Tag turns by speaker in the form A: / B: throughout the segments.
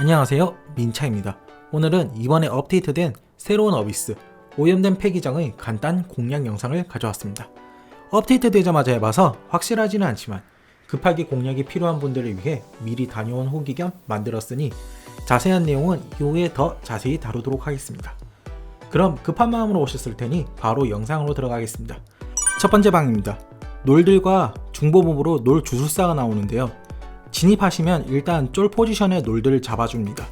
A: 안녕하세요. 민차입니다. 오늘은 이번에 업데이트된 새로운 어비스 오염된 폐기장의 간단 공략 영상을 가져왔습니다. 업데이트 되자마자 해봐서 확실하지는 않지만 급하게 공략이 필요한 분들을 위해 미리 다녀온 후기 겸 만들었으니 자세한 내용은 이후에 더 자세히 다루도록 하겠습니다. 그럼 급한 마음으로 오셨을 테니 바로 영상으로 들어가겠습니다. 첫 번째 방입니다. 놀들과 중보몸으로 놀 주술사가 나오는데요 진입하시면 일단 쫄 포지션의 놀들을 잡아줍니다.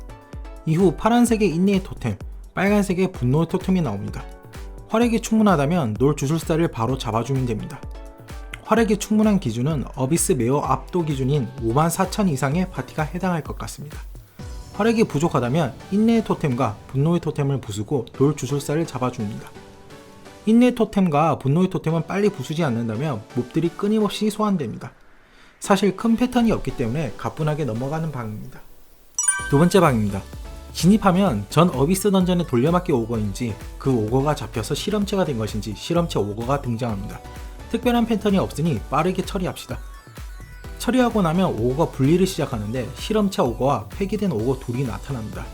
A: 이후 파란색의 인내의 토템, 빨간색의 분노의 토템이 나옵니다. 활약이 충분하다면 놀 주술사를 바로 잡아주면 됩니다. 활약이 충분한 기준은 어비스 메어 압도 기준인 54,000 이상의 파티가 해당할 것 같습니다. 활약이 부족하다면 인내의 토템과 분노의 토템을 부수고 놀 주술사를 잡아줍니다. 인내의 토템과 분노의 토템은 빨리 부수지 않는다면 몹들이 끊임없이 소환됩니다. 사실 큰 패턴이 없기 때문에 가뿐하게 넘어가는 방입니다. 두 번째 방입니다. 진입하면 전 어비스 던전의 돌려막기 오거인지 그 오거가 잡혀서 실험체가 된 것인지 실험체 오거가 등장합니다. 특별한 패턴이 없으니 빠르게 처리합시다. 처리하고 나면 오거가 분리를 시작하는데 실험체 오거와 폐기된 오거 둘이 나타납니다.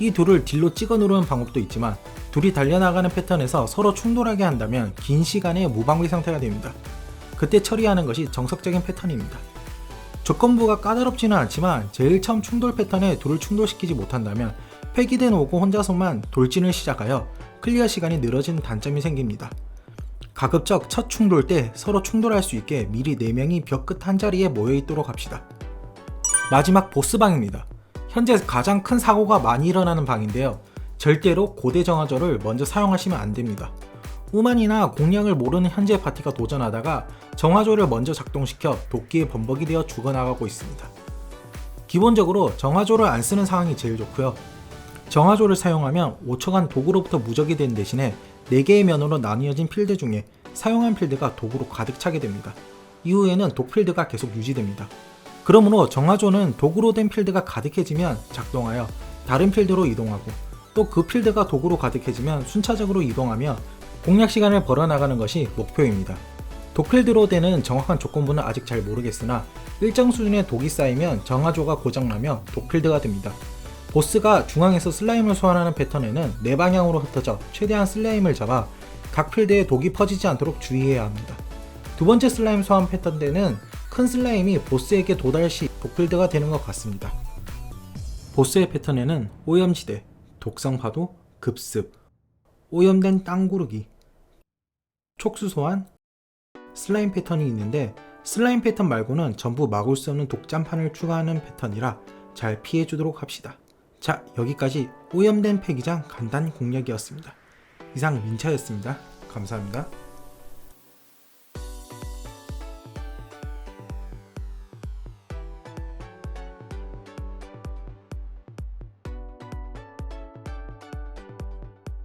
A: 이 둘을 딜로 찍어 누르는 방법도 있지만 둘이 달려나가는 패턴에서 서로 충돌하게 한다면 긴 시간의 무방비 상태가 됩니다. 그때 처리하는 것이 정석적인 패턴입니다. 조건부가 까다롭지는 않지만 제일 처음 충돌 패턴에 둘을 충돌시키지 못한다면 폐기된 오고 혼자서만 돌진을 시작하여 클리어 시간이 늘어지는 단점이 생깁니다. 가급적 첫 충돌 때 서로 충돌할 수 있게 미리 4명이 벽 끝 한 자리에 모여 있도록 합시다. 마지막 보스방입니다. 현재 가장 큰 사고가 많이 일어나는 방인데요. 절대로 고대 정화조를 먼저 사용하시면 안 됩니다. 우만이나 공략을 모르는 현재 파티가 도전하다가 정화조를 먼저 작동시켜 도끼에 범벅이 되어 죽어나가고 있습니다. 기본적으로 정화조를 안 쓰는 상황이 제일 좋고요. 정화조를 사용하면 5초간 도구로부터 무적이 된 대신에 4개의 면으로 나뉘어진 필드 중에 사용한 필드가 도구로 가득 차게 됩니다. 이후에는 독필드가 계속 유지됩니다. 그러므로 정화조는 도구로 된 필드가 가득해지면 작동하여 다른 필드로 이동하고 또 그 필드가 도구로 가득해지면 순차적으로 이동하며 공략 시간을 벌어나가는 것이 목표입니다. 독필드로 되는 정확한 조건부는 아직 잘 모르겠으나 일정 수준의 독이 쌓이면 정화조가 고장나며 독필드가 됩니다. 보스가 중앙에서 슬라임을 소환하는 패턴에는 네 방향으로 흩어져 최대한 슬라임을 잡아 각 필드에 독이 퍼지지 않도록 주의해야 합니다. 두 번째 슬라임 소환 패턴 때는 큰 슬라임이 보스에게 도달 시 독필드가 되는 것 같습니다. 보스의 패턴에는 오염지대, 독성 파도, 급습, 오염된 땅 구르기, 촉수 소환, 슬라임 패턴이 있는데 슬라임 패턴 말고는 전부 막을 수 없는 독잠판을 추가하는 패턴이라 잘 피해 주도록 합시다. 자, 여기까지 오염된 폐기장 간단 공략이었습니다. 이상 민차였습니다. 감사합니다.